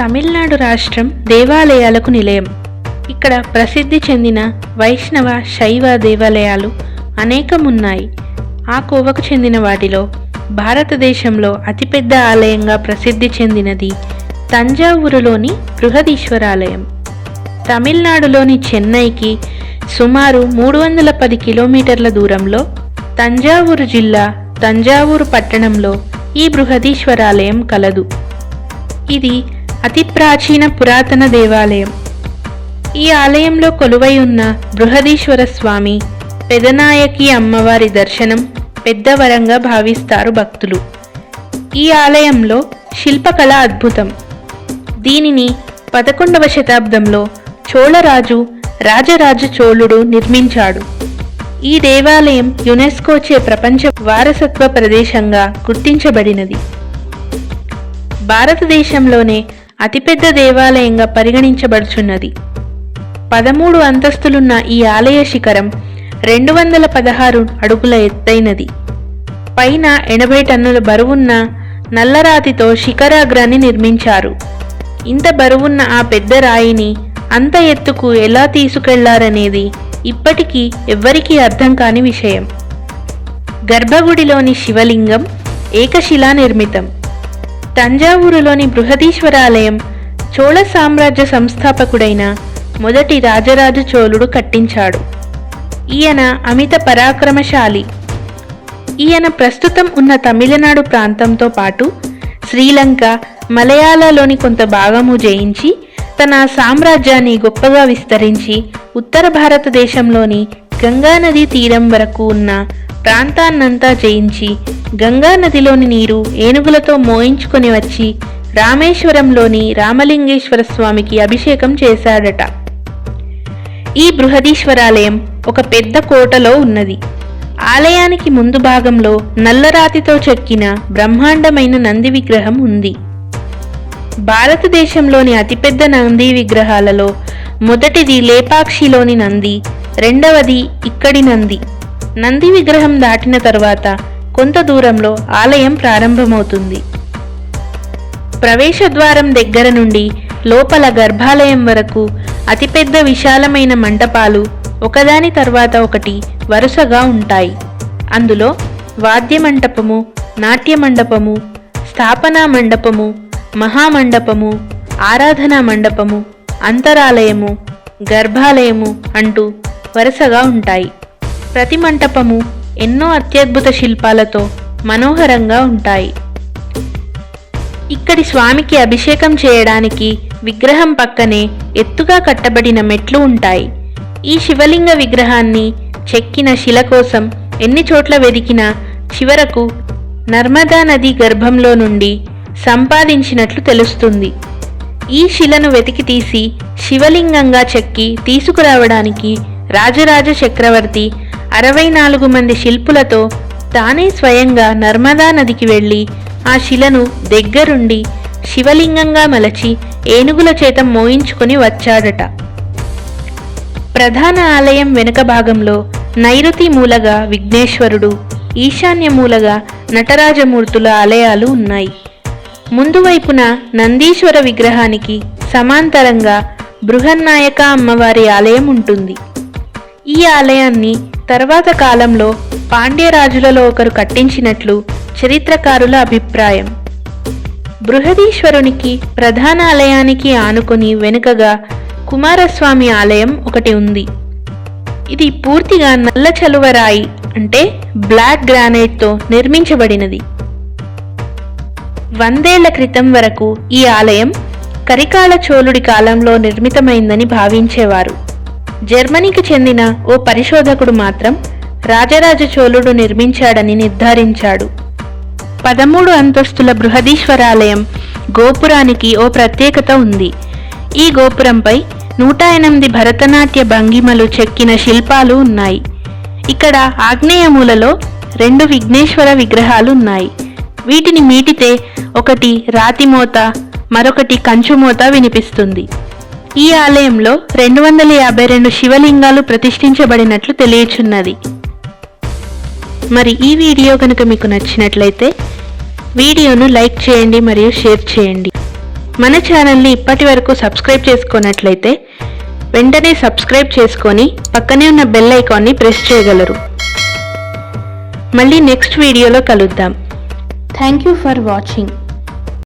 తమిళనాడు రాష్ట్రం దేవాలయాలకు నిలయం. ఇక్కడ ప్రసిద్ధి చెందిన వైష్ణవ శైవ దేవాలయాలు అనేకం ఉన్నాయి ఆ కోవకు చెందిన వాటిలో భారతదేశంలో అతిపెద్ద ఆలయంగా ప్రసిద్ధి చెందినది తంజావూరులోని బృహదీశ్వరాలయం. తమిళనాడులోని చెన్నైకి సుమారు మూడు వందల పది కిలోమీటర్ల దూరంలో తంజావూరు జిల్లా తంజావూరు పట్టణంలో ఈ బృహదీశ్వరాలయం కలదు. ఇది అతి ప్రాచీన పురాతన దేవాలయం. ఈ ఆలయంలో కొలువై ఉన్న బృహదీశ్వర స్వామి పెదనాయకి అమ్మవారి దర్శనం పెద్ద వరంగా భావిస్తారు భక్తులు. ఈ ఆలయంలో శిల్పకళ అద్భుతం. దీనిని పదకొండవ శతాబ్దంలో చోళరాజు రాజరాజ చోళుడు నిర్మించాడు. ఈ దేవాలయం యునెస్కోచే ప్రపంచ వారసత్వ ప్రదేశంగా గుర్తించబడినది. భారతదేశంలోనే అతిపెద్ద దేవాలయంగా పరిగణించబడుచున్నది. పదమూడు అంతస్తులున్న ఈ ఆలయ శిఖరం రెండు వందల పదహారు అడుగుల ఎత్తైనది. పైన ఎనభై టన్నుల బరువున్న నల్లరాతితో శిఖరాగ్రాన్ని నిర్మించారు. ఇంత బరువున్న ఆ పెద్ద రాయిని అంత ఎత్తుకు ఎలా తీసుకెళ్ళారనేది ఇప్పటికీ ఎవ్వరికీ అర్థం కాని విషయం. గర్భగుడిలోని శివలింగం ఏకశిలా నిర్మితం తంజావూరులోని బృహదీశ్వరాలయం చోళ సామ్రాజ్య సంస్థాపకుడైన మొదటి రాజరాజు చోళుడు కట్టించాడు. ఈయన అమిత పరాక్రమశాలి. ఈయన ప్రస్తుతం ఉన్న తమిళనాడు ప్రాంతంతో పాటు శ్రీలంక మలయాళలోని కొంత భాగము జయించి తన సామ్రాజ్యాన్ని గొప్పగా విస్తరించి ఉత్తర భారతదేశంలోని గంగానది తీరం వరకు ఉన్న ప్రాంతాన్నంతా జయించి గంగానదిలోని నీరు ఏనుగులతో మోయించుకొని వచ్చి రామేశ్వరంలోని రామలింగేశ్వర స్వామికి అభిషేకం చేశాడట. ఈ బృహదీశ్వరాలయం ఒక పెద్ద కోటలో ఉన్నది. ఆలయానికి ముందు భాగంలో నల్లరాతితో చెక్కిన బ్రహ్మాండమైన నంది విగ్రహం ఉంది. భారతదేశంలోని అతిపెద్ద నంది విగ్రహాలలో మొదటిది లేపాక్షిలోని నంది రెండవది ఇక్కడి నంది. నంది విగ్రహం దాటిన తరువాత కొంత దూరంలో ఆలయం ప్రారంభమవుతుంది. ప్రవేశద్వారం దగ్గర నుండి లోపల గర్భాలయం వరకు అతిపెద్ద విశాలమైన మంటపాలు ఒకదాని తర్వాత ఒకటి వరుసగా ఉంటాయి. అందులో వాద్య మంటపము నాట్య మండపము స్థాపనా మండపము మహామండపము ఆరాధనా మండపము అంతరాలయము గర్భాలయము అంటూ వరుసగా ఉంటాయి. ప్రతి మంటపము ఎన్నో అత్యద్భుత శిల్పాలతో మనోహరంగా ఉంటాయి. ఇక్కడి స్వామికి అభిషేకం చేయడానికి విగ్రహం పక్కనే ఎత్తుగా కట్టబడిన మెట్లు ఉంటాయి. ఈ శివలింగ విగ్రహాన్ని చెక్కిన శిల కోసం ఎన్ని చోట్ల వెదికినా చివరకు నర్మదా నది గర్భంలో నుండి సంపాదించినట్లు తెలుస్తుంది. ఈ శిలను వెతికి తీసి శివలింగంగా చెక్కి తీసుకురావడానికి రాజరాజ చక్రవర్తి అరవై నాలుగు మంది శిల్పులతో తానే స్వయంగా నర్మదా నదికి వెళ్ళి ఆ శిలను దగ్గరుండి శివలింగంగా మలచి ఏనుగుల చేత మోయించుకొని వచ్చాడట. ప్రధాన ఆలయం వెనుక భాగంలో నైరుతి మూలగా విఘ్నేశ్వరుడు ఈశాన్య మూలగా నటరాజమూర్తుల ఆలయాలు ఉన్నాయి. ముందువైపున నందీశ్వర విగ్రహానికి సమాంతరంగా బృహన్నాయక అమ్మవారి ఆలయం ఉంటుంది. ఈ ఆలయాన్ని తర్వాత కాలంలో పాండ్యరాజులలో ఒకరు కట్టించినట్లు చరిత్రకారుల అభిప్రాయం. బృహదీశ్వరునికి ప్రధాన ఆలయానికి ఆనుకుని వెనుకగా కుమారస్వామి ఆలయం ఒకటి ఉంది. ఇది పూర్తిగా నల్ల చలువరాయి అంటే బ్లాక్ గ్రానైట్తో నిర్మించబడినది. వందేళ్ళ క్రితం వరకు ఈ ఆలయం కరికాల చోళుడి కాలంలో నిర్మితమైందని భావించేవారు. జర్మనీకి చెందిన ఓ పరిశోధకుడు మాత్రం రాజరాజ చోళుడు నిర్మించాడని నిర్ధారించాడు. పదమూడు అంతస్తుల బృహదీశ్వరాలయం గోపురానికి ఓ ప్రత్యేకత ఉంది. ఈ గోపురంపై నూట ఎనిమిది భరతనాట్య భంగిమలు చెక్కిన శిల్పాలు ఉన్నాయి. ఇక్కడ ఆగ్నేయ మూలలో రెండు విఘ్నేశ్వర విగ్రహాలు ఉన్నాయి. వీటిని మీటితే ఒకటి రాతిమోత మరొకటి కంచుమోత వినిపిస్తుంది. ఈ ఆలయంలో రెండు వందల యాభై రెండు శివలింగాలు ప్రతిష్ఠించబడినట్లు తెలియచున్నది. మరి ఈ వీడియో కనుక మీకు నచ్చినట్లయితే వీడియోను లైక్ చేయండి మరియు షేర్ చేయండి. మన ఛానల్ని ఇప్పటి వరకు సబ్స్క్రైబ్ చేసుకున్నట్లయితే వెంటనే సబ్స్క్రైబ్ చేసుకొని పక్కనే ఉన్న బెల్ ఐకాన్ని ప్రెస్ చేయగలరు. మళ్ళీ నెక్స్ట్ వీడియోలో కలుద్దాం. Thank you for watching.